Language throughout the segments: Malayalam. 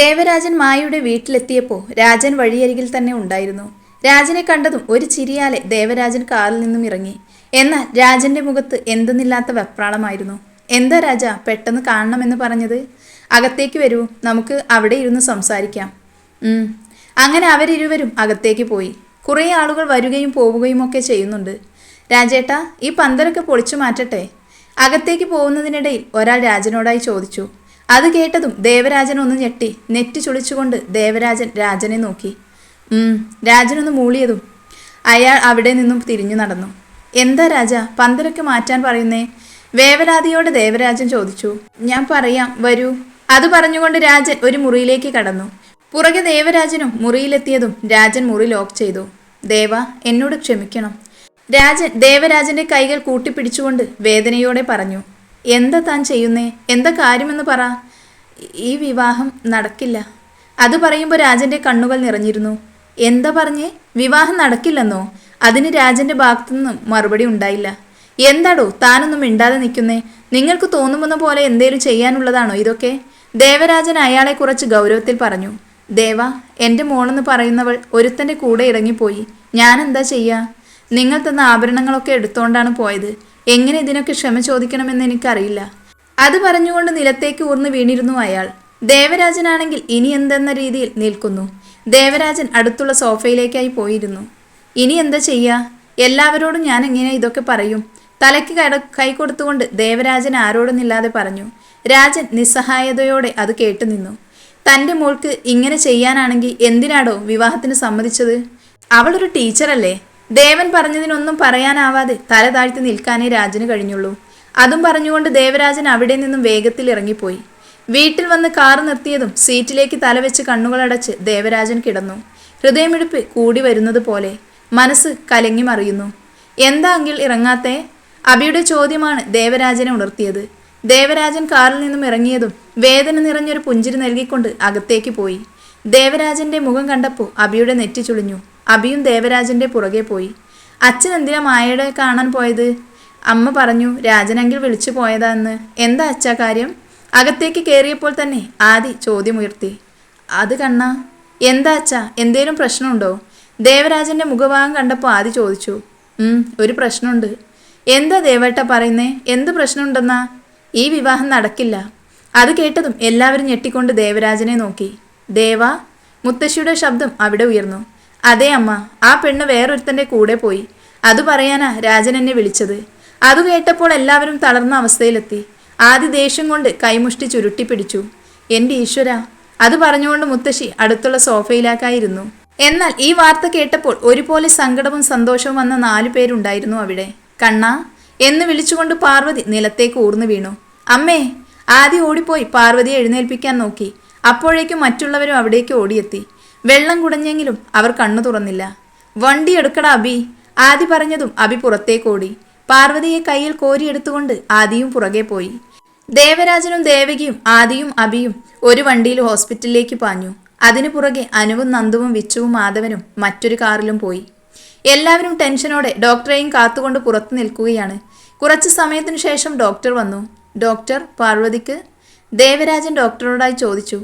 ദേവരാജൻ മായയുടെ വീട്ടിലെത്തിയപ്പോൾ രാജൻ വഴിയരികിൽ തന്നെ ഉണ്ടായിരുന്നു. രാജനെ കണ്ടതും ഒരു ചിരിയാലെ ദേവരാജൻ കാറിൽ നിന്നും ഇറങ്ങി. എന്നാൽ രാജന്റെ മുഖത്ത് എന്തെന്നില്ലാത്ത വെപ്രാളമായിരുന്നു. എന്താ രാജ പെട്ടെന്ന് കാണണമെന്ന് പറഞ്ഞത്? അകത്തേക്ക് വരൂ നമുക്ക് അവിടെ ഇരുന്ന് സംസാരിക്കാം. അങ്ങനെ അവരിരുവരും അകത്തേക്ക് പോയി. കുറേ ആളുകൾ വരികയും പോവുകയും ഒക്കെ ചെയ്യുന്നുണ്ട്. രാജേട്ടാ ഈ പന്തലൊക്കെ പൊളിച്ചു മാറ്റട്ടെ? അകത്തേക്ക് പോകുന്നതിനിടയിൽ ഒരാൾ രാജനോടായി ചോദിച്ചു. അത് കേട്ടതും ദേവരാജൻ ഒന്ന് ഞെട്ടി. നെറ്റ് ചുളിച്ചുകൊണ്ട് ദേവരാജൻ രാജനെ നോക്കി. രാജനൊന്ന് മൂളിയതും. അയാൾ അവിടെ നിന്നും തിരിഞ്ഞു നടന്നു. എന്താ രാജ പന്തലൊക്കെ മാറ്റാൻ പറയുന്നേ? വേവലാതിയോട് ദേവരാജൻ ചോദിച്ചു. ഞാൻ പറയാം വരൂ. അത് പറഞ്ഞുകൊണ്ട് രാജൻ ഒരു മുറിയിലേക്ക് കടന്നു. പുറകെ ദേവരാജനും മുറിയിലെത്തിയതും രാജൻ മുറി ലോക്ക് ചെയ്തു. ദേവ എന്നോട് ക്ഷമിക്കണം. രാജൻ ദേവരാജന്റെ കൈകൾ കൂട്ടിപ്പിടിച്ചുകൊണ്ട് വേദനയോടെ പറഞ്ഞു. എന്താ താൻ ചെയ്യുന്നേ? എന്താ കാര്യമെന്ന് പറ. ഈ വിവാഹം നടക്കില്ല. അത് പറയുമ്പോൾ രാജന്റെ കണ്ണുകൾ നിറഞ്ഞിരുന്നു. എന്താ പറഞ്ഞേ? വിവാഹം നടക്കില്ലെന്നോ? അതിന് രാജന്റെ ഭാഗത്തുനിന്നും മറുപടി ഉണ്ടായില്ല. എന്താടോ താനൊന്നും മിണ്ടാതെ നിൽക്കുന്നേ? നിങ്ങൾക്ക് തോന്നുമെന്ന പോലെ എന്തേലും ചെയ്യാനുള്ളതാണോ ഇതൊക്കെ? ദേവരാജൻ അയാളെ കുറച്ച് ഗൗരവത്തിൽ പറഞ്ഞു. ദേവ എന്റെ മോളെന്ന് പറയുന്നവൾ ഒരുത്തന്റെ കൂടെ ഇറങ്ങിപ്പോയി. ഞാൻ എന്താ ചെയ്യാ? നിങ്ങൾ തന്ന ആഭരണങ്ങളൊക്കെ എടുത്തോണ്ടാണ് പോയത്. എങ്ങനെ ഇതിനൊക്കെ ക്ഷമ ചോദിക്കണമെന്ന് എനിക്കറിയില്ല. അത് പറഞ്ഞുകൊണ്ട് നിലത്തേക്ക് ഊർന്ന് വീണിരുന്നു അയാൾ. ദേവരാജനാണെങ്കിൽ ഇനി എന്തെന്ന രീതിയിൽ നിൽക്കുന്നു. ദേവരാജൻ അടുത്തുള്ള സോഫയിലേക്കായി പോയിരുന്നു. ഇനി എന്താ ചെയ്യുക എല്ലാവരോടും ഞാൻ എങ്ങനെ ഇതൊക്കെ പറയും? തലയ്ക്ക് കട കൈ കൊടുത്തുകൊണ്ട് ദേവരാജൻ ആരോടൊന്നില്ലാതെ പറഞ്ഞു. രാജൻ നിസ്സഹായതയോടെ അത് കേട്ടു നിന്നു. തന്റെ മോൾക്ക് ഇങ്ങനെ ചെയ്യാനാണെങ്കിൽ എന്തിനാടോ വിവാഹത്തിന് സമ്മതിച്ചത്? അവളൊരു ടീച്ചറല്ലേ? ദേവൻ പറഞ്ഞതിനൊന്നും പറയാനാവാതെ തല താഴ്ത്തി നിൽക്കാനേ രാജന് കഴിഞ്ഞുള്ളൂ. അതും പറഞ്ഞുകൊണ്ട് ദേവരാജൻ അവിടെ നിന്നും വേഗത്തിൽ ഇറങ്ങിപ്പോയി. വീട്ടിൽ വന്ന് കാർ നിർത്തിയതും സീറ്റിലേക്ക് തലവെച്ച് കണ്ണുകളടച്ച് ദേവരാജൻ കിടന്നു. ഹൃദയമിടിപ്പ് കൂടി വരുന്നത് പോലെ മനസ്സ് കലങ്ങി മറിയുന്നു. എന്താ അങ്കിൽ ഇറങ്ങാത്തേ? അബിയുടെ ചോദ്യമാണ് ദേവരാജനെ ഉണർത്തിയത്. ദേവരാജൻ കാറിൽ നിന്നും ഇറങ്ങിയതും വേദന നിറഞ്ഞൊരു പുഞ്ചിരി നൽകിക്കൊണ്ട് അകത്തേക്ക് പോയി. ദേവരാജന്റെ മുഖം കണ്ടപ്പോൾ അബിയുടെ നെറ്റി ചുളിഞ്ഞു. അബിയും ദേവരാജന്റെ പുറകെ പോയി. അച്ഛൻ എന്തിനാ മായയുടെ കാണാൻ പോയത്? അമ്മ പറഞ്ഞു രാജനെങ്കിൽ വിളിച്ചു പോയതാന്ന് എന്താ അച്ഛാ കാര്യം? അകത്തേക്ക് കയറിയപ്പോൾ തന്നെ ആദി ചോദ്യമുയർത്തി. അത് കണ്ണാ എന്താ അച്ഛാ? എന്തേലും പ്രശ്നമുണ്ടോ? ദേവരാജന്റെ മുഖഭാഗം കണ്ടപ്പോൾ ആദി ചോദിച്ചു. ഒരു പ്രശ്നമുണ്ട്. എന്താ ദേവേട്ട പറയുന്നേ? എന്ത് പ്രശ്നമുണ്ടെന്നാ? ഈ വിവാഹം നടക്കില്ല. അത് കേട്ടതും എല്ലാവരും ഞെട്ടിക്കൊണ്ട് ദേവരാജനെ നോക്കി. ദേവ മുത്തശ്ശിയുടെ ശബ്ദം അവിടെ ഉയർന്നു. അതെ അമ്മ ആ പെണ്ണ് വേറൊരുത്തന്റെ കൂടെ പോയി. അത് പറയാനാ രാജൻ എന്നെ വിളിച്ചത്. അത് കേട്ടപ്പോൾ എല്ലാവരും തളർന്ന അവസ്ഥയിലെത്തി. ആദ്യ ദേഷ്യം കൊണ്ട് കൈമുഷ്ടി ചുരുട്ടി പിടിച്ചു. എന്റെ ഈശ്വര അത് പറഞ്ഞുകൊണ്ട് മുത്തശ്ശി അടുത്തുള്ള സോഫയിലാക്കായിരുന്നു. എന്നാൽ ഈ വാർത്ത കേട്ടപ്പോൾ ഒരുപോലെ സങ്കടവും സന്തോഷവും വന്ന നാലു പേരുണ്ടായിരുന്നു അവിടെ. കണ്ണ എന്ന് വിളിച്ചുകൊണ്ട് പാർവതി നിലത്തേക്ക് ഊർന്നു വീണു. അമ്മേ ആദ്യം ഓടിപ്പോയി പാർവതിയെ എഴുന്നേൽപ്പിക്കാൻ നോക്കി. അപ്പോഴേക്കും മറ്റുള്ളവരും അവിടേക്ക് ഓടിയെത്തി. വെള്ളം കുടഞ്ഞെങ്കിലും അവർ കണ്ണു തുറന്നില്ല. വണ്ടി എടുക്കടാ അബി. ആദി പറഞ്ഞതും അബി പുറത്തേക്കോടി പാർവതിയെ കയ്യിൽ കോരിയെടുത്തുകൊണ്ട് ആദിയും പുറകെ പോയി. ദേവരാജനും ദേവകിയും ആദിയും അബിയും ഒരു വണ്ടിയിൽ ഹോസ്പിറ്റലിലേക്ക് പാഞ്ഞു. അതിനു പുറകെ അനുവും നന്ദുവും വിച്ചുവും മാധവനും മറ്റൊരു കാറിലും പോയി. എല്ലാവരും ടെൻഷനോടെ ഡോക്ടറെയും കാത്തുകൊണ്ട് പുറത്തു നിൽക്കുകയാണ്. കുറച്ച് സമയത്തിനു ശേഷം ഡോക്ടർ വന്നു. ഡോക്ടർ പാർവതിക്ക് ദേവരാജൻ ഡോക്ടറോടായി ചോദിച്ചു.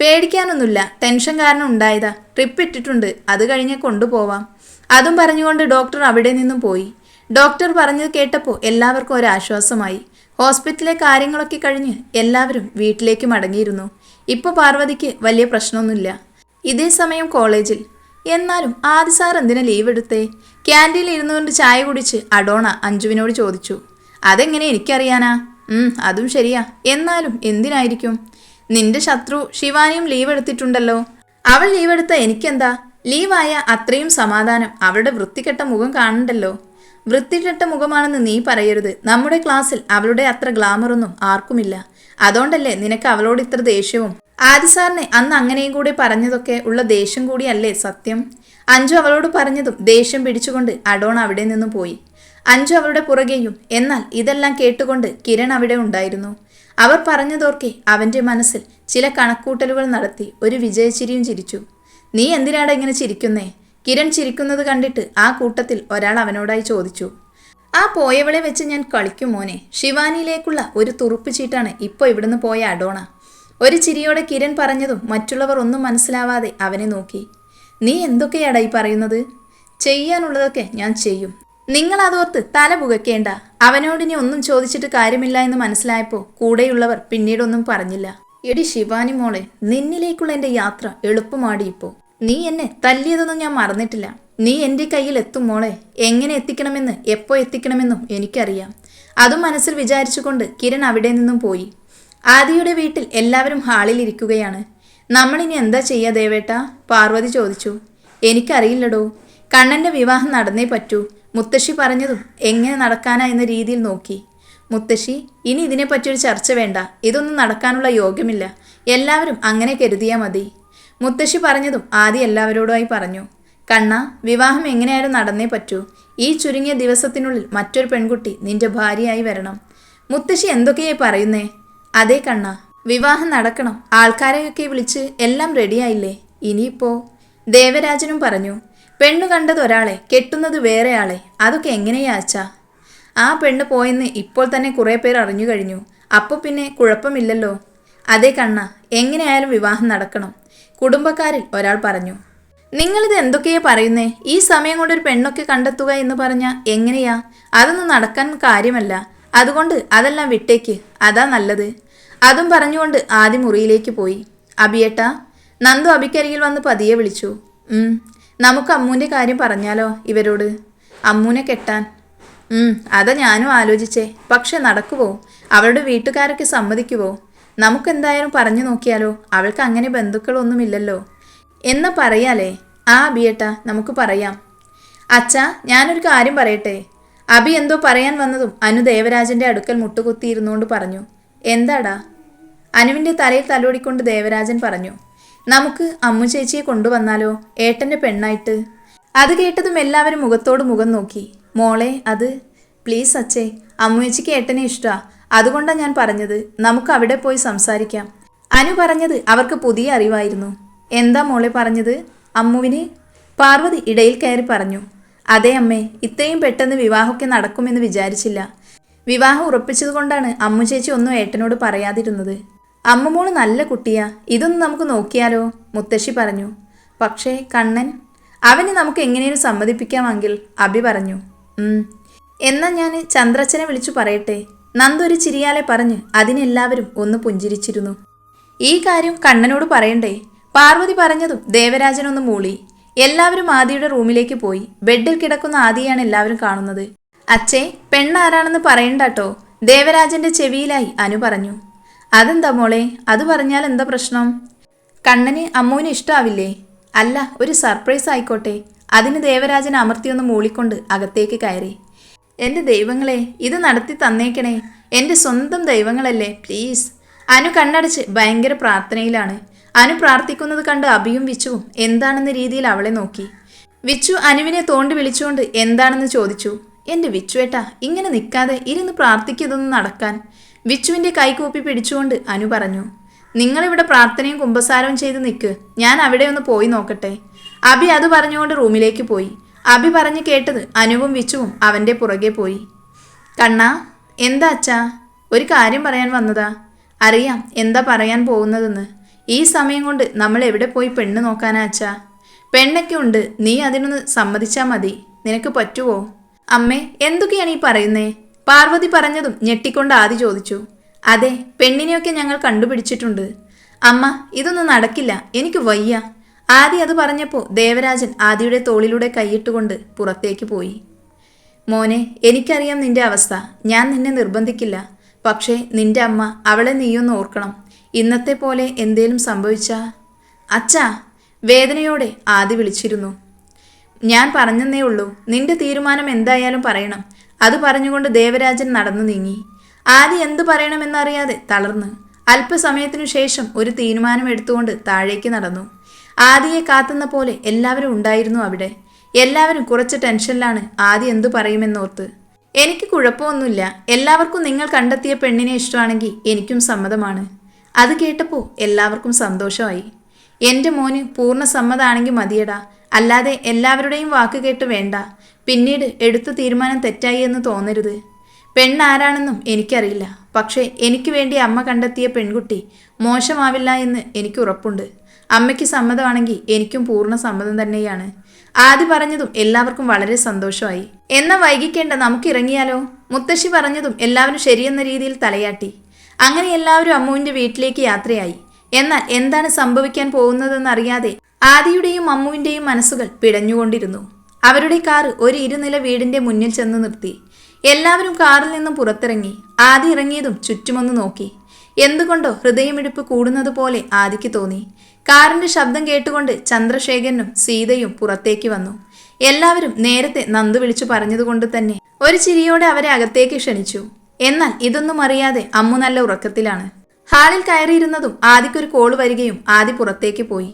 പേടിക്കാനൊന്നുമില്ല. ടെൻഷൻ കാരണം ഉണ്ടായതാ. ട്രിപ്പ് ഇട്ടിട്ടുണ്ട്. അത് കഴിഞ്ഞ് കൊണ്ടുപോവാം. അതും പറഞ്ഞുകൊണ്ട് ഡോക്ടർ അവിടെ നിന്നും പോയി. ഡോക്ടർ പറഞ്ഞത് കേട്ടപ്പോൾ എല്ലാവർക്കും ഒരാശ്വാസമായി. ഹോസ്പിറ്റലിലെ കാര്യങ്ങളൊക്കെ കഴിഞ്ഞ് എല്ലാവരും വീട്ടിലേക്ക് മടങ്ങിയിരുന്നു. ഇപ്പോൾ പാർവതിക്ക് വലിയ പ്രശ്നമൊന്നുമില്ല. ഇതേ സമയം കോളേജിൽ. എന്നാലും ആദി സാർ എന്തിനാ ലീവ് എടുത്തേ? ക്യാന്റീനിൽ ഇരുന്നുകൊണ്ട് ചായ കുടിച്ച് അഡോണ അഞ്ജുവിനോട് ചോദിച്ചു. അതെങ്ങനെ എനിക്കറിയാനാ? അതും ശരിയാ. എന്നാലും എന്തിനായിരിക്കും? നിന്റെ ശത്രു ശിവാനിയും ലീവ് എടുത്തിട്ടുണ്ടല്ലോ. അവൾ ലീവ് എടുത്ത എനിക്കെന്താ? ലീവായ അത്രയും സമാധാനം അവളുടെ വൃത്തികെട്ട മുഖം കാണണ്ടല്ലോ. വൃത്തികെട്ട മുഖമാണെന്ന് നീ പറയരുത്. നമ്മുടെ ക്ലാസ്സിൽ അവളുടെ അത്ര ഗ്ലാമറൊന്നും ആർക്കുമില്ല. അതുകൊണ്ടല്ലേ നിനക്ക് അവളോട് ഇത്ര ദേഷ്യവും? ആദി സാറിനെ അന്ന് അങ്ങനെയും കൂടി പറഞ്ഞതൊക്കെ ഉള്ള ദേഷ്യം കൂടിയല്ലേ സത്യം? അഞ്ചു അവളോട് പറഞ്ഞതും ദേഷ്യം പിടിച്ചുകൊണ്ട് അഡോൺ അവിടെ നിന്നും പോയി. അഞ്ചു അവളുടെ പുറകെയും. എന്നാൽ ഇതെല്ലാം കേട്ടുകൊണ്ട് കിരൺ അവിടെ ഉണ്ടായിരുന്നു. അവർ പറഞ്ഞതോർക്കെ അവന്റെ മനസ്സിൽ ചില കണക്കൂട്ടലുകൾ നടത്തി ഒരു വിജയചിരിയും ചിരിച്ചു. നീ എന്തിനാടാ ഇങ്ങനെ ചിരിക്കുന്നേ? കിരൺ ചിരിക്കുന്നത് കണ്ടിട്ട് ആ കൂട്ടത്തിൽ ഒരാൾ അവനോടായി ചോദിച്ചു. ആ പോയവളെ വെച്ച് ഞാൻ കളിക്കും മോനെ. ശിവാനിയിലേക്കുള്ള ഒരു തുറുപ്പ് ചീട്ടാണ് ഇപ്പോൾ ഇവിടുന്ന് പോയ അഡോണ. ഒരു ചിരിയോടെ കിരൺ പറഞ്ഞതും മറ്റുള്ളവർ ഒന്നും മനസ്സിലാവാതെ അവനെ നോക്കി. നീ എന്തൊക്കെയാടായി പറയുന്നത്? ചെയ്യാനുള്ളതൊക്കെ ഞാൻ ചെയ്യും. നിങ്ങൾ അതോർത്ത് തല പുകയ്ക്കേണ്ട അവനോടിനി ഒന്നും ചോദിച്ചിട്ട് കാര്യമില്ല എന്ന് മനസ്സിലായപ്പോൾ കൂടെയുള്ളവർ പിന്നീടൊന്നും പറഞ്ഞില്ല. എടി ശിവാനി മോളെ നിന്നിലേക്കുള്ള എന്റെ യാത്ര എളുപ്പമാടി ഇപ്പോൾ നീ എന്നെ തല്ലിയതൊന്നും ഞാൻ മറന്നിട്ടില്ല. നീ എന്റെ കയ്യിൽ എത്തും മോളെ. എങ്ങനെ എത്തിക്കണമെന്ന് എപ്പോൾ എത്തിക്കണമെന്നും എനിക്കറിയാം. അതും മനസ്സിൽ വിചാരിച്ചുകൊണ്ട് കിരൺ അവിടെ നിന്നും പോയി. ആദിയുടെ വീട്ടിൽ എല്ലാവരും ഹാളിൽ ഇരിക്കുകയാണ് നമ്മളിനി എന്താ ചെയ്യുക ദേവേട്ട? പാർവതി ചോദിച്ചു. എനിക്കറിയില്ലടോ. കണ്ണന്റെ വിവാഹം നടന്നേ പറ്റൂ. മുത്തശ്ശി പറഞ്ഞതും എങ്ങനെ നടക്കാനാ എന്ന രീതിയിൽ നോക്കി. മുത്തശ്ശി ഇനി ഇതിനെപ്പറ്റിയൊരു ചർച്ച വേണ്ട. ഇതൊന്നും നടക്കാനുള്ള യോഗ്യമില്ല. എല്ലാവരും അങ്ങനെ കരുതിയാൽ മതി. മുത്തശ്ശി പറഞ്ഞതും ആദ്യം എല്ലാവരോടുമായി പറഞ്ഞു. കണ്ണ വിവാഹം എങ്ങനെയായാലും നടന്നേ പറ്റൂ. ഈ ചുരുങ്ങിയ ദിവസത്തിനുള്ളിൽ മറ്റൊരു പെൺകുട്ടി നിന്റെ ഭാര്യയായി വരണം. മുത്തശ്ശി എന്തൊക്കെയായി പറയുന്നേ? അതേ കണ്ണ വിവാഹം നടക്കണം. ആൾക്കാരെയൊക്കെ വിളിച്ച് എല്ലാം റെഡിയായില്ലേ ഇനിയിപ്പോ? ദേവരാജനും പറഞ്ഞു. പെണ്ണു കണ്ടത് ഒരാളെ കെട്ടുന്നത് വേറെയാളെ. അതൊക്കെ എങ്ങനെയാ അച്ഛാ? ആ പെണ്ണ് പോയെന്ന് ഇപ്പോൾ തന്നെ കുറേ പേർ അറിഞ്ഞു കഴിഞ്ഞു. അപ്പോൾ പിന്നെ കുഴപ്പമില്ലല്ലോ. അതേ കണ്ണ എങ്ങനെയായാലും വിവാഹം നടക്കണം. കുടുംബക്കാരിൽ ഒരാൾ പറഞ്ഞു. നിങ്ങളിത് എന്തൊക്കെയാ പറയുന്നേ? ഈ സമയം കൊണ്ട് ഒരു പെണ്ണൊക്കെ കണ്ടെത്തുക എന്ന് പറഞ്ഞാൽ എങ്ങനെയാ? അതൊന്നും നടക്കാൻ കാര്യമല്ല. അതുകൊണ്ട് അതെല്ലാം വിട്ടേക്ക്. അതാ നല്ലത്. അതും പറഞ്ഞുകൊണ്ട് ആദ്യ മുറിയിലേക്ക് പോയി. അബിയേട്ടാ? നന്ദു അബിക്കരികിൽ വന്ന് പതിയെ വിളിച്ചു. "ഉം, നമുക്ക് അമ്മൂന്റെ കാര്യം പറഞ്ഞാലോ ഇവരോട്? അമ്മൂനെ കെട്ടാൻ. അതാ ഞാനും ആലോചിച്ചേ. പക്ഷെ നടക്കുവോ? അവളുടെ വീട്ടുകാരൊക്കെ സമ്മതിക്കുവോ? നമുക്കെന്തായാലും പറഞ്ഞു നോക്കിയാലോ? അവൾക്ക് അങ്ങനെ ബന്ധുക്കളൊന്നുമില്ലല്ലോ. എന്ന് പറയാലേ? ആ അബിയേട്ടാ നമുക്ക് പറയാം. അച്ഛാ ഞാനൊരു കാര്യം പറയട്ടെ? അബി എന്തോ പറയാൻ വന്നതും അനു ദേവരാജന്റെ അടുക്കൽ മുട്ടുകുത്തിയിരുന്നുകൊണ്ട് പറഞ്ഞു. എന്താടാ? അനുവിന്റെ തലയിൽ തലോടിക്കൊണ്ട് ദേവരാജൻ പറഞ്ഞു. നമുക്ക് അമ്മു ചേച്ചിയെ കൊണ്ടുവന്നാലോ? ഏട്ടന്റെ പെണ്ണായിട്ട്. അത് കേട്ടതും എല്ലാവരും മുഖത്തോട് മുഖം നോക്കി. മോളെ അത്. പ്ലീസ് അച്ഛേ അമ്മുചേച്ചിക്ക് ഏട്ടനെ ഇഷ്ടാ. അതുകൊണ്ടാണ് ഞാൻ പറഞ്ഞത്. നമുക്ക് അവിടെ പോയി സംസാരിക്കാം. അനു പറഞ്ഞത് അവർക്ക് പുതിയ അറിവായിരുന്നു. എന്താ മോളെ പറഞ്ഞത്? അമ്മുവിനെ? പാർവതി ഇടയിൽ കയറി പറഞ്ഞു. അതെ അമ്മേ ഇത്രയും പെട്ടെന്ന് വിവാഹമൊക്കെ നടക്കുമെന്ന് വിചാരിച്ചില്ല. വിവാഹം ഉറപ്പിച്ചതുകൊണ്ടാണ് അമ്മു ചേച്ചി ഒന്നും ഏട്ടനോട് പറയാതിരുന്നത്. അമ്മുമോൾ നല്ല കുട്ടിയാ. ഇതൊന്ന് നമുക്ക് നോക്കിയാലോ? മുത്തശ്ശി പറഞ്ഞു. പക്ഷേ കണ്ണൻ അവനെ നമുക്ക് എങ്ങനെയും സമ്മതിപ്പിക്കാമെങ്കിൽ അഭി പറഞ്ഞു. എന്നാൽ എന്നാ ഞാൻ ചന്ദ്രച്ചനെ വിളിച്ചു പറയട്ടെ. നന്ദൊരു ചിരിയാലെ പറഞ്ഞ് അതിനെല്ലാവരും ഒന്ന് പുഞ്ചിരിച്ചിരുന്നു. ഈ കാര്യം കണ്ണനോട് പറയണ്ടേ? പാർവതി പറഞ്ഞതും ദേവരാജനൊന്ന് മൂളി. എല്ലാവരും ആദിയുടെ റൂമിലേക്ക് പോയി. ബെഡിൽ കിടക്കുന്ന ആദിയാണ് എല്ലാവരും കാണുന്നത്. അച്ഛേ പെണ്ണാരാണെന്ന് പറയണ്ടാട്ടോ? ദേവരാജന്റെ ചെവിയിലായി അനു പറഞ്ഞു. അതെന്താ മോളെ? അത് പറഞ്ഞാൽ എന്താ പ്രശ്നം? കണ്ണന് അമ്മുവിന് ഇഷ്ടാവില്ലേ? അല്ല ഒരു സർപ്രൈസ് ആയിക്കോട്ടെ. അതിന് ദേവരാജൻ അമർത്തിയൊന്ന് മൂളിക്കൊണ്ട് അകത്തേക്ക് കയറി. എന്റെ ദൈവങ്ങളെ ഇത് നടത്തി തന്നേക്കണേ. എന്റെ സ്വന്തം ദൈവങ്ങളല്ലേ പ്ലീസ് അനു കണ്ണടച്ച് ഭയങ്കര പ്രാർത്ഥനയിലാണ്. അനു പ്രാർത്ഥിക്കുന്നത് കണ്ട് അഭിയും വിച്ചുവും എന്താണെന്ന രീതിയിൽ അവളെ നോക്കി. വിച്ചു അനുവിനെ തോണ്ടി വിളിച്ചുകൊണ്ട് എന്താണെന്ന് ചോദിച്ചു. എന്റെ വിച്ചുവേട്ടാ ഇങ്ങനെ നിൽക്കാതെ ഇരുന്ന് പ്രാർത്ഥിക്കുന്നതൊന്നും നടക്കാൻ. വിച്ചുവിന്റെ കൈകൂപ്പി പിടിച്ചുകൊണ്ട് അനു പറഞ്ഞു നിങ്ങളിവിടെ പ്രാർത്ഥനയും കുമ്പസാരവും ചെയ്ത് നിൽക്ക്. ഞാൻ അവിടെ ഒന്ന് പോയി നോക്കട്ടെ. അബി അത് പറഞ്ഞുകൊണ്ട് റൂമിലേക്ക് പോയി. അബി പറഞ്ഞു കേട്ടത് അനുവും വിച്ചുവും അവന്റെ പുറകെ പോയി. കണ്ണാ എന്താ അച്ഛാ? ഒരു കാര്യം പറയാൻ വന്നതാ. അറിയാം എന്താ പറയാൻ പോകുന്നതെന്ന്. ഈ സമയം കൊണ്ട് നമ്മൾ എവിടെ പോയി പെണ്ണ് നോക്കാനാ അച്ഛാ? പെണ്ണൊക്കെ ഉണ്ട്. നീ അതിനൊന്ന് സമ്മതിച്ചാൽ മതി. നിനക്ക് പറ്റുമോ അമ്മേ എന്തൊക്കെയാണ് ഈ പറയുന്നേ? പാർവതി പറഞ്ഞതും ഞെട്ടിക്കൊണ്ട് ആദി ചോദിച്ചു അതെ പെണ്ണിനെയൊക്കെ ഞങ്ങൾ കണ്ടുപിടിച്ചിട്ടുണ്ട്. അമ്മ ഇതൊന്നും നടക്കില്ല എനിക്ക് വയ്യ. ആദി അത് പറഞ്ഞപ്പോൾ ദേവരാജൻ ആദിയുടെ തോളിലൂടെ കൈയിട്ടുകൊണ്ട് പുറത്തേക്ക് പോയി. മോനെ എനിക്കറിയാം നിന്റെ അവസ്ഥ. ഞാൻ നിന്നെ നിർബന്ധിക്കില്ല. പക്ഷേ നിന്റെ അമ്മ അവളെ നീയൊന്ന് ഓർക്കണം. ഇന്നത്തെ പോലെ എന്തേലും സംഭവിച്ചാ? അച്ഛാ വേദനയോടെ ആദി വിളിച്ചിരുന്നു. ഞാൻ പറഞ്ഞെന്നേ ഉള്ളൂ. നിന്റെ തീരുമാനം എന്തായാലും പറയണം. അത് പറഞ്ഞുകൊണ്ട് ദേവരാജൻ നടന്നു നീങ്ങി. ആദി എന്തു പറയണമെന്നറിയാതെ തളർന്ന്. അല്പസമയത്തിനു ശേഷം ഒരു തീരുമാനം എടുത്തുകൊണ്ട് താഴേക്ക് നടന്നു. ആദിയെ കാത്തുന്ന പോലെ എല്ലാവരും ഉണ്ടായിരുന്നു അവിടെ. എല്ലാവരും കുറച്ച് ടെൻഷനിലാണ് ആദി എന്തു പറയുമെന്നോർത്ത്. എനിക്ക് കുഴപ്പമൊന്നുമില്ല. എല്ലാവർക്കും നിങ്ങൾ കണ്ടെത്തിയ പെണ്ണിനെ ഇഷ്ടമാണെങ്കിൽ എനിക്കും സമ്മതമാണ്. അത് കേട്ടപ്പോൾ എല്ലാവർക്കും സന്തോഷമായി. എന്റെ മോന് പൂർണ സമ്മതാണെങ്കിൽ മതിയടാ. അല്ലാതെ എല്ലാവരുടെയും വാക്ക് കേട്ട് വേണ്ട. പിന്നീട് എടുത്ത തീരുമാനം തെറ്റായി എന്ന് തോന്നരുത്. പെണ്ണാരാണെന്നും എനിക്കറിയില്ല. പക്ഷേ എനിക്ക് വേണ്ടി അമ്മ കണ്ടെത്തിയ പെൺകുട്ടി മോശമാവില്ല എന്ന് എനിക്ക് ഉറപ്പുണ്ട്. അമ്മയ്ക്ക് സമ്മതമാണെങ്കിൽ എനിക്കും പൂർണ സമ്മതം തന്നെയാണ്. ആദ്യ പറഞ്ഞതും എല്ലാവർക്കും വളരെ സന്തോഷമായി. എന്നാ വൈകിക്കേണ്ട നമുക്ക് ഇറങ്ങിയാലോ? മുത്തശ്ശി പറഞ്ഞതും എല്ലാവരും ശരിയെന്ന രീതിയിൽ തലയാട്ടി. അങ്ങനെ എല്ലാവരും അമ്മുവിന്റെ വീട്ടിലേക്ക് യാത്രയായി. എന്നാൽ എന്താണ് സംഭവിക്കാൻ പോകുന്നതെന്നറിയാതെ ആദിയുടെയും അമ്മുവിന്റെയും മനസ്സുകൾ പിടഞ്ഞുകൊണ്ടിരുന്നു. അവരുടെ കാർ ഒരു ഇരുനില വീടിന്റെ മുന്നിൽ ചെന്ന് നിർത്തി. എല്ലാവരും കാറിൽ നിന്നും പുറത്തിറങ്ങി. ആദി ഇറങ്ങിയതും ചുറ്റുമൊന്ന് നോക്കി. എന്തുകൊണ്ടോ ഹൃദയമിടിപ്പ് കൂടുന്നത് പോലെ ആദിക്ക് തോന്നി. കാറിന്റെ ശബ്ദം കേട്ടുകൊണ്ട് ചന്ദ്രശേഖരനും സീതയും പുറത്തേക്ക് വന്നു. എല്ലാവരും നേരത്തെ നന്ദു വിളിച്ചു പറഞ്ഞതുകൊണ്ട് തന്നെ ഒരു ചിരിയോടെ അവരെ അകത്തേക്ക് ക്ഷണിച്ചു. എന്നാൽ ഇതൊന്നും അറിയാതെ അമ്മു നല്ല ഉറക്കത്തിലാണ്. ഹാളിൽ കയറിയിരുന്നതും ആദിക്കൊരു കോൾ വരികയും ആദി പുറത്തേക്ക് പോയി.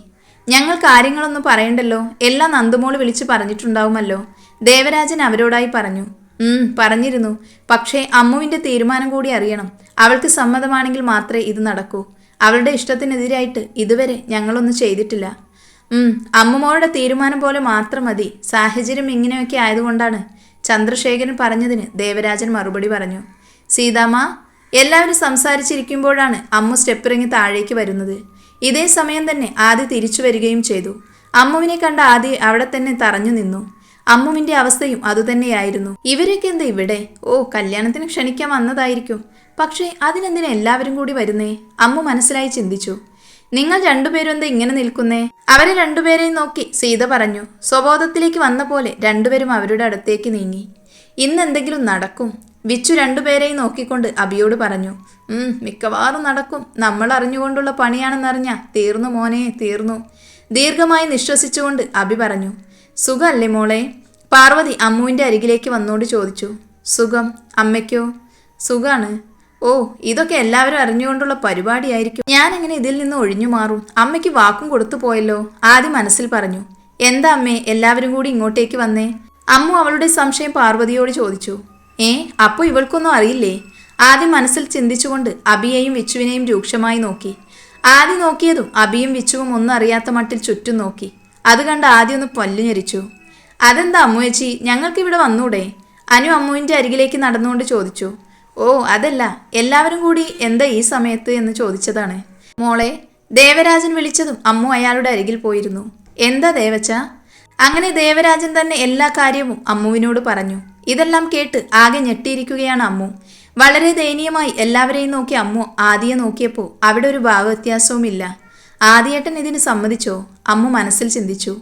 ഞങ്ങൾ കാര്യങ്ങളൊന്നും പറയണ്ടല്ലോ. എല്ലാം നന്ദുമോൾ വിളിച്ചു പറഞ്ഞിട്ടുണ്ടാവുമല്ലോ. ദേവരാജൻ അവരോടായി പറഞ്ഞു. ഉം പറഞ്ഞിരുന്നു. പക്ഷേ അമ്മുവിന്റെ തീരുമാനം കൂടി അറിയണം. അവൾക്ക് സമ്മതമാണെങ്കിൽ മാത്രമേ ഇത് നടക്കൂ. അവളുടെ ഇഷ്ടത്തിനെതിരായിട്ട് ഇതുവരെ ഞങ്ങളൊന്നും ചെയ്തിട്ടില്ല. ഉം അമ്മുമോളുടെ തീരുമാനം പോലെ മാത്രം മതി. സാഹചര്യം ഇങ്ങനെയൊക്കെ ആയതുകൊണ്ടാണ് ചന്ദ്രശേഖരൻ പറഞ്ഞതിന് ദേവരാജൻ മറുപടി പറഞ്ഞു. സീതാമ്മ എല്ലാവരും സംസാരിച്ചിരിക്കുമ്പോഴാണ് അമ്മു സ്റ്റെപ്പിറങ്ങി താഴേക്ക് വരുന്നത്. ഇതേ സമയം തന്നെ ആദി തിരിച്ചു വരികയും ചെയ്തു. അമ്മുവിനെ കണ്ട ആദി അവിടെ തന്നെ തറഞ്ഞു നിന്നു. അമ്മുവിന്റെ അവസ്ഥയും അതുതന്നെയായിരുന്നു ഇവരൊക്കെ എന്താ ഇവിടെ? ഓ കല്യാണത്തിന് ക്ഷണിക്കാൻ വന്നതായിരിക്കും. പക്ഷേ അതിനെന്തിനാ എല്ലാവരും കൂടി വരുന്നേ? അമ്മു മനസ്സിലായി ചിന്തിച്ചു. നിങ്ങൾ രണ്ടുപേരും എന്താ ഇങ്ങനെ നിൽക്കുന്നേ? അവരെ രണ്ടുപേരെയും നോക്കി സീത പറഞ്ഞു. സ്വബോധത്തിലേക്ക് വന്ന പോലെ രണ്ടുപേരും അവരുടെ അടുത്തേക്ക് നീങ്ങി. ഇന്ന് എന്തെങ്കിലും നടക്കും. വിച്ചു രണ്ടുപേരെയും നോക്കിക്കൊണ്ട് അബിയോട് പറഞ്ഞു മിക്കവാറും നടക്കും. നമ്മൾ അറിഞ്ഞുകൊണ്ടുള്ള പണിയാണെന്നറിഞ്ഞ തീർന്നു മോനെ തീർന്നു. ദീർഘമായി നിശ്വസിച്ചുകൊണ്ട് അബി പറഞ്ഞു സുഖമല്ലേ മോളെ? പാർവതി അമ്മുവിന്റെ അരികിലേക്ക് വന്നോട് ചോദിച്ചു സുഖം? അമ്മയ്ക്കോ? സുഖാണ്. ഓ ഇതൊക്കെ എല്ലാവരും അറിഞ്ഞുകൊണ്ടുള്ള പരിപാടിയായിരിക്കും. എങ്ങനെ ഇതിൽ നിന്ന് ഒഴിഞ്ഞു മാറും. അമ്മയ്ക്ക് വാക്കും കൊടുത്തു പോയല്ലോ. ആദ്യം മനസ്സിൽ പറഞ്ഞു എന്താ അമ്മേ എല്ലാവരും കൂടി ഇങ്ങോട്ടേക്ക് വന്നേ? അമ്മു അവളുടെ സംശയം പാർവതിയോട് ചോദിച്ചു ഏ അപ്പോൾ ഇവൾക്കൊന്നും അറിയില്ലേ? ആദ്യം മനസ്സിൽ ചിന്തിച്ചുകൊണ്ട് അബിയെയും വിച്ചുവിനെയും രൂക്ഷമായി നോക്കി. ആദ്യം നോക്കിയതും അബിയും വിച്ചുവും ഒന്നും അറിയാത്ത മട്ടിൽ ചുറ്റും നോക്കി. അത് കണ്ട് ആദ്യം ഒന്ന് പല്ലു ഞെരിച്ചു അതെന്താ അമ്മുവച്ചി ഞങ്ങൾക്ക് ഇവിടെ വന്നൂടെ? അനു അമ്മുവിന്റെ അരികിലേക്ക് നടന്നുകൊണ്ട് ചോദിച്ചു. ഓ അതല്ല. എല്ലാവരും കൂടി എന്താ ഈ സമയത്ത്? എന്ന് ചോദിച്ചതാണ്. മോളെ ദേവരാജൻ വിളിച്ചതും അമ്മു അയാളുടെ അരികിൽ പോയിരുന്നു. എന്താ ദേവച്ച? അങ്ങനെ ദേവരാജൻ തന്നെ എല്ലാ കാര്യവും അമ്മുവിനോട് പറഞ്ഞു. ഇതെല്ലാം കേട്ട് ആകെ ഞെട്ടിയിരിക്കുകയാണ് അമ്മു. വളരെ ദയനീയമായി എല്ലാവരെയും നോക്കി അമ്മു ആദിയെ നോക്കിയപ്പോൾ അവിടെ ഒരു ഭാവവ്യത്യാസവുമില്ല. ആദിയേട്ടൻ ഇതിന് സമ്മതിച്ചോ? അമ്മു മനസ്സിൽ ചിന്തിച്ചു.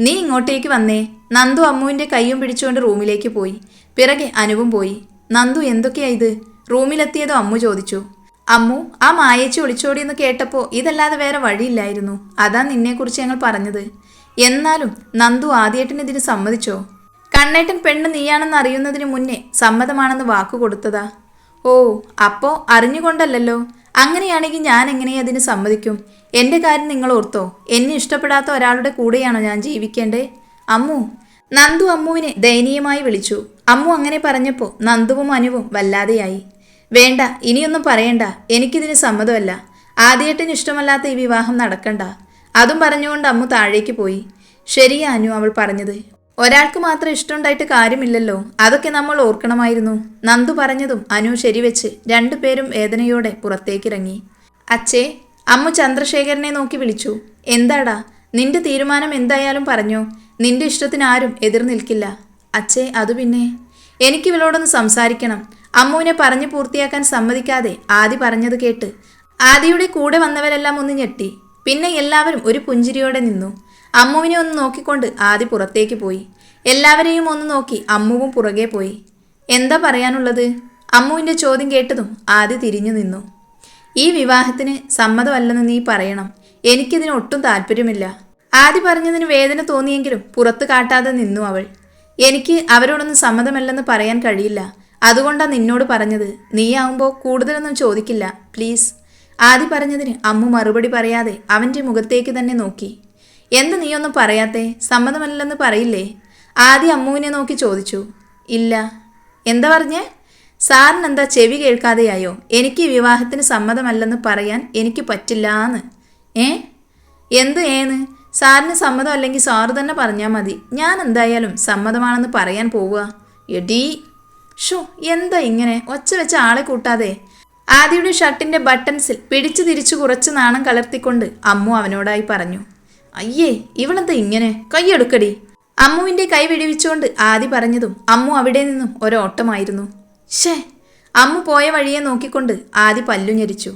നീ ഇങ്ങോട്ടേക്ക് വന്നേ. നന്ദു അമ്മുവിന്റെ കൈയും പിടിച്ചുകൊണ്ട് റൂമിലേക്ക് പോയി. പിറകെ അനുവും പോയി. നന്ദു എന്തൊക്കെയാ ഇത്? റൂമിലെത്തിയതോ അമ്മു ചോദിച്ചു. അമ്മു ആ മായേച്ചി ഒളിച്ചോടിയെന്ന് കേട്ടപ്പോൾ ഇതല്ലാതെ വേറെ വഴിയില്ലായിരുന്നു. അതാ നിന്നെക്കുറിച്ച് ഞങ്ങൾ പറഞ്ഞത്. എന്നാലും നന്ദു ആദ്യേട്ടൻ ഇതിന് സമ്മതിച്ചോ? കണ്ണേട്ടൻ പെണ്ണ് നീയാണെന്ന് അറിയുന്നതിന് മുന്നേ സമ്മതമാണെന്ന് വാക്കു കൊടുത്തതാ. ഓ അപ്പോ അറിഞ്ഞുകൊണ്ടല്ലോ അങ്ങനെയാണെങ്കിൽ ഞാൻ എങ്ങനെ അതിന് സമ്മതിക്കും? എന്റെ കാര്യം നിങ്ങൾ ഓർത്തോ. എന്നെ ഇഷ്ടപ്പെടാത്ത ഒരാളുടെ കൂടെയാണോ ഞാൻ ജീവിക്കേണ്ടേ? അമ്മു നന്ദു അമ്മുവിനെ ദയനീയമായി വിളിച്ചു. അമ്മു അങ്ങനെ പറഞ്ഞപ്പോൾ നന്ദുവും അനുവും വല്ലാതെയായി. വേണ്ട ഇനിയൊന്നും പറയണ്ട. എനിക്കിതിന് സമ്മതമല്ല. ആദ്യേട്ടന് ഇഷ്ടമല്ലാത്ത ഈ വിവാഹം നടക്കണ്ട. അതും പറഞ്ഞുകൊണ്ട് അമ്മു താഴേക്ക് പോയി. ശരിയാ അനു അവൾ പറഞ്ഞത്. ഒരാൾക്ക് മാത്രം ഇഷ്ടമുണ്ടായിട്ട് കാര്യമില്ലല്ലോ. അതൊക്കെ നമ്മൾ ഓർക്കണമായിരുന്നു. നന്ദു പറഞ്ഞതും അനു ശരിവെച്ച് രണ്ടുപേരും വേദനയോടെ പുറത്തേക്കിറങ്ങി. അച്ഛേ അമ്മു ചന്ദ്രശേഖരനെ നോക്കി വിളിച്ചു. എന്താടാ നിന്റെ തീരുമാനം എന്തായാലും പറഞ്ഞോ? നിന്റെ ഇഷ്ടത്തിന് ആരും എതിർ നിൽക്കില്ല. അച്ഛേ അത് പിന്നെ. എനിക്ക് ഇവളോടൊന്ന് സംസാരിക്കണം. അമ്മുവിനെ പറഞ്ഞു പൂർത്തിയാക്കാൻ സമ്മതിക്കാതെ ആദി പറഞ്ഞത് കേട്ട് ആദിയുടെ കൂടെ വന്നവരെല്ലാം ഒന്ന് ഞെട്ടി. പിന്നെ എല്ലാവരും ഒരു പുഞ്ചിരിയോടെ നിന്നു. അമ്മുവിനെ ഒന്ന് നോക്കിക്കൊണ്ട് ആദി പുറത്തേക്ക് പോയി. എല്ലാവരെയും ഒന്ന് നോക്കി അമ്മുവും പുറകെ പോയി. എന്താ പറയാനുള്ളത്? അമ്മുവിന്റെ ചോദ്യം കേട്ടതും ആദി തിരിഞ്ഞു നിന്നു. ഈ വിവാഹത്തിന് സമ്മതമല്ലെന്ന് നീ പറയണം. എനിക്കിതിന് ഒട്ടും താല്പര്യമില്ല. ആദി പറഞ്ഞതിന് വേദന തോന്നിയെങ്കിലും പുറത്തു കാട്ടാതെ നിന്നു അവൾ. എനിക്ക് അവരോടൊന്നും സമ്മതമല്ലെന്ന് പറയാൻ കഴിയില്ല. അതുകൊണ്ടാണ് നിന്നോട് പറഞ്ഞത്. നീയാവുമ്പോൾ കൂടുതലൊന്നും ചോദിക്കില്ല. പ്ലീസ്. ആദി പറഞ്ഞതിന് അമ്മു മറുപടി പറയാതെ അവന്റെ മുഖത്തേക്ക് തന്നെ നോക്കി. എന്ത് നീയൊന്നും പറയാത്തേ? സമ്മതമല്ലെന്ന് പറയില്ലേ? ആദ്യം അമ്മുവിനെ നോക്കി ചോദിച്ചു. ഇല്ല. എന്താ പറഞ്ഞേ? സാറിന് എന്താ ചെവി കേൾക്കാതെയായോ? എനിക്ക് വിവാഹത്തിന് സമ്മതമല്ലെന്ന് പറയാൻ എനിക്ക് പറ്റില്ലാന്ന്. ഏ? എന്ത് ഏന്ന്? സാറിന് സമ്മതം അല്ലെങ്കിൽ സാറ് തന്നെ പറഞ്ഞാൽ മതി. ഞാൻ എന്തായാലും സമ്മതമാണെന്ന് പറയാൻ പോവുക. എടീ. ഷോ എന്താ ഇങ്ങനെ? ഒച്ച വെച്ച ആളെ കൂട്ടാതെ. ആദിയുടെ ഷർട്ടിന്റെ ബട്ടൺസിൽ പിടിച്ചു തിരിച്ചു കുറച്ച് നാണം കലർത്തിക്കൊണ്ട് അമ്മു അവനോടായി പറഞ്ഞു. അയ്യേ ഇവളെന്താ ഇങ്ങനെ? കൈയെടുക്കടി. അമ്മുവിന്റെ കൈ വെടിവിച്ചുകൊണ്ട് ആദി പറഞ്ഞതും അമ്മു അവിടെ നിന്നും ഒരോട്ടമായിരുന്നു. ഷേ അമ്മു പോയ വഴിയെ നോക്കിക്കൊണ്ട് ആദി പല്ലു ഞെരിച്ചു